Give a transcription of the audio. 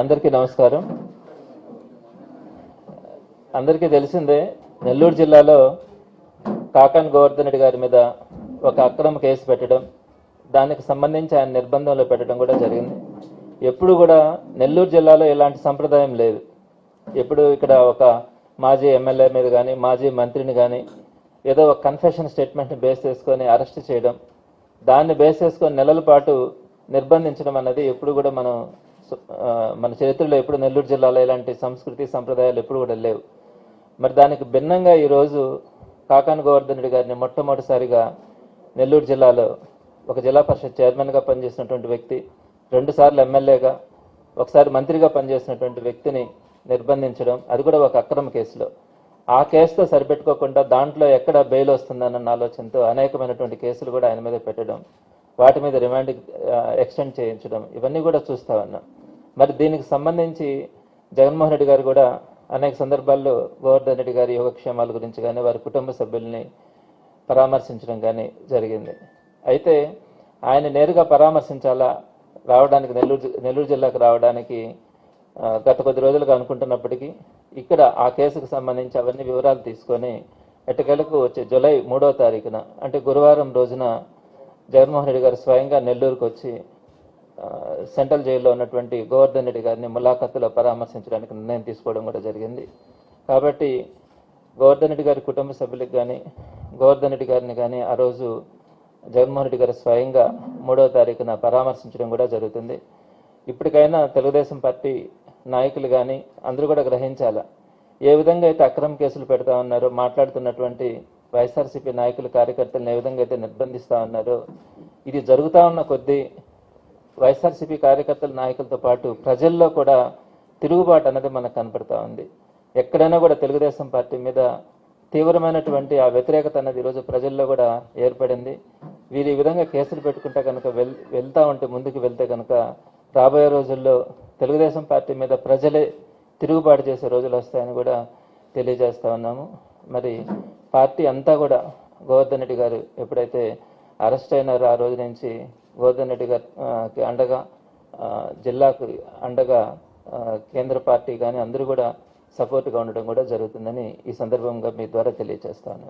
అందరికీ నమస్కారం. అందరికీ తెలిసిందే నెల్లూరు జిల్లాలో కాకాన్ గోవర్ధన్ రెడ్డి గారి మీద ఒక అక్రమ కేసు పెట్టడం దానికి సంబంధించి ఆయన నిర్బంధంలో పెట్టడం కూడా జరిగింది. ఎప్పుడు కూడా నెల్లూరు జిల్లాలో ఇలాంటి సంప్రదాయం లేదు. ఎప్పుడు ఇక్కడ ఒక మాజీ ఎమ్మెల్యే మీద కానీ మాజీ మంత్రిని కానీ ఏదో ఒక కన్ఫెషన్ స్టేట్మెంట్ని బేస్ చేసుకొని అరెస్ట్ చేయడం దాన్ని బేస్ చేసుకొని నెలల పాటు నిర్బంధించడం అన్నది ఎప్పుడు కూడా మనం మన చరిత్రలో ఎప్పుడు నెల్లూరు జిల్లాలో ఇలాంటి సంస్కృతి సంప్రదాయాలు ఎప్పుడు కూడా లేవు. మరి దానికి భిన్నంగా ఈరోజు కాకాని గోవర్ధనుడి గారిని మొట్టమొదటిసారిగా నెల్లూరు జిల్లాలో ఒక జిల్లా పరిషత్ చైర్మన్గా పనిచేసినటువంటి వ్యక్తి రెండుసార్లు ఎమ్మెల్యేగా ఒకసారి మంత్రిగా పనిచేసినటువంటి వ్యక్తిని నిర్బంధించడం అది కూడా ఒక అక్రమ కేసులో. ఆ కేసుతో సరిపెట్టుకోకుండా దాంట్లో ఎక్కడ బెయిల్ వస్తుందన్న ఆలోచనతో అనేకమైనటువంటి కేసులు కూడా ఆయన మీద పెట్టడం వాటి మీద రిమాండ్ ఎక్స్టెండ్ చేయించడం ఇవన్నీ కూడా చూస్తా ఉన్నాం. మరి దీనికి సంబంధించి జగన్మోహన్ రెడ్డి గారు కూడా అనేక సందర్భాల్లో గోవర్ధన్ రెడ్డి గారి యోగక్షేమాల గురించి కానీ వారి కుటుంబ సభ్యుల్ని పరామర్శించడం కానీ జరిగింది. అయితే ఆయన నేరుగా పరామర్శించాలా? రావడానికి నెల్లూరు జి- నెల్లూరు జిల్లాకు రావడానికి గత కొద్ది రోజులుగా అనుకుంటున్నప్పటికీ ఇక్కడ ఆ కేసుకు సంబంధించి అవన్నీ వివరాలు తీసుకొని ఎట్టకేలకు వచ్చే జూలై మూడో తారీఖున అంటే గురువారం రోజున జగన్మోహన్ రెడ్డి గారు స్వయంగా నెల్లూరుకు వచ్చి సెంట్రల్ జైల్లో ఉన్నటువంటి గోవర్ధన్ రెడ్డి గారిని ములాఖత్తులో పరామర్శించడానికి నిర్ణయం తీసుకోవడం కూడా జరిగింది. కాబట్టి గోవర్ధన్ రెడ్డి గారి కుటుంబ సభ్యులకు కానీ గోవర్ధన్ రెడ్డి గారిని కానీ ఆ రోజు జగన్మోహన్ రెడ్డి గారు స్వయంగా మూడో తారీఖున పరామర్శించడం కూడా జరుగుతుంది. ఇప్పటికైనా తెలుగుదేశం పార్టీ నాయకులు కానీ అందరూ కూడా గ్రహించాల? ఏ విధంగా అయితే అక్రమ కేసులు పెడతా ఉన్నారో మాట్లాడుతున్నటువంటి వైఎస్ఆర్సీపీ నాయకులు కార్యకర్తలను ఏ విధంగా అయితే నిర్బంధిస్తూ ఉన్నారో ఇది జరుగుతూ ఉన్న కొద్దీ వైఎస్ఆర్సీపీ కార్యకర్తల నాయకులతో పాటు ప్రజల్లో కూడా తిరుగుబాటు అన్నది మనకు కనపడతా ఉంది. ఎక్కడైనా కూడా తెలుగుదేశం పార్టీ మీద తీవ్రమైనటువంటి ఆ వ్యతిరేకత అనేది ఈరోజు ప్రజల్లో కూడా ఏర్పడింది. వీరు ఈ విధంగా కేసులు పెట్టుకుంటే కనుక వెల్ వెళ్తా ఉంటే ముందుకు వెళ్తే కనుక రాబోయే రోజుల్లో తెలుగుదేశం పార్టీ మీద ప్రజలే తిరుగుబాటు చేసే రోజులు వస్తాయని కూడా తెలియజేస్తా ఉన్నాము. మరి పార్టీ అంతా కూడా గోవర్ధన్ రెడ్డి గారు ఎప్పుడైతే అరెస్ట్ అయినారో ఆ రోజు నుంచి గోవర్ధన్ రెడ్డి గారికి అండగా జిల్లాకు అండగా కేంద్ర పార్టీ కానీ అందరూ కూడా సపోర్ట్గా ఉండడం కూడా జరుగుతుందని ఈ సందర్భంగా మీ ద్వారా తెలియజేస్తాను.